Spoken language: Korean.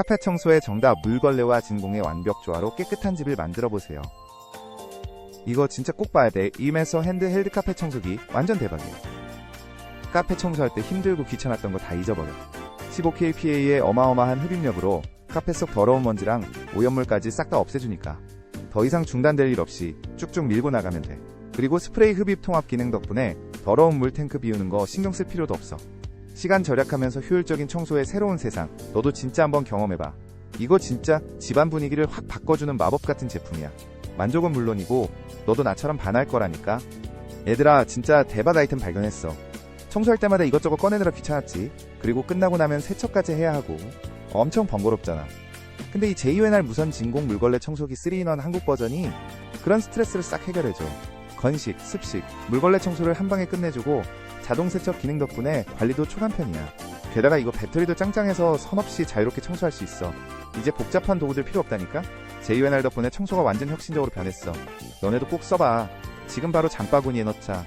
카펫 청소의 정답 물걸레와 진공의 완벽 조화로 깨끗한 집을 만들어 보세요. 이거 진짜 꼭 봐야 돼. 임에서 핸드헬드 카펫 청소기 완전 대박이야. 카페 청소할 때 힘들고 귀찮았던 거 다 잊어버려. 15kPa의 어마어마한 흡입력으로 카페 속 더러운 먼지랑 오염물까지 싹 다 없애주니까 더 이상 중단될 일 없이 쭉쭉 밀고 나가면 돼. 그리고 스프레이 흡입 통합 기능 덕분에 더러운 물 탱크 비우는 거 신경 쓸 필요도 없어. 시간 절약하면서 효율적인 청소의 새로운 세상. 너도 진짜 한번 경험해봐. 이거 진짜 집안 분위기를 확 바꿔주는 마법 같은 제품이야. 만족은 물론이고 너도 나처럼 반할 거라니까. 얘들아 진짜 대박 아이템 발견했어. 청소할 때마다 이것저것 꺼내느라 귀찮았지. 그리고 끝나고 나면 세척까지 해야 하고 엄청 번거롭잖아. 근데 이 제2회날 무선 진공 물걸레 청소기 3인원 한국 버전이 그런 스트레스를 싹 해결해줘. 건식, 습식, 물걸레 청소를 한 방에 끝내주고 자동 세척 기능 덕분에 관리도 초간 편이야. 게다가 이거 배터리도 짱짱해서 선 없이 자유롭게 청소할 수 있어. 이제 복잡한 도구들 필요 없다니까? 제2회날 덕분에 청소가 완전 혁신적으로 변했어. 너네도 꼭 써봐. 지금 바로 장바구니에 넣자.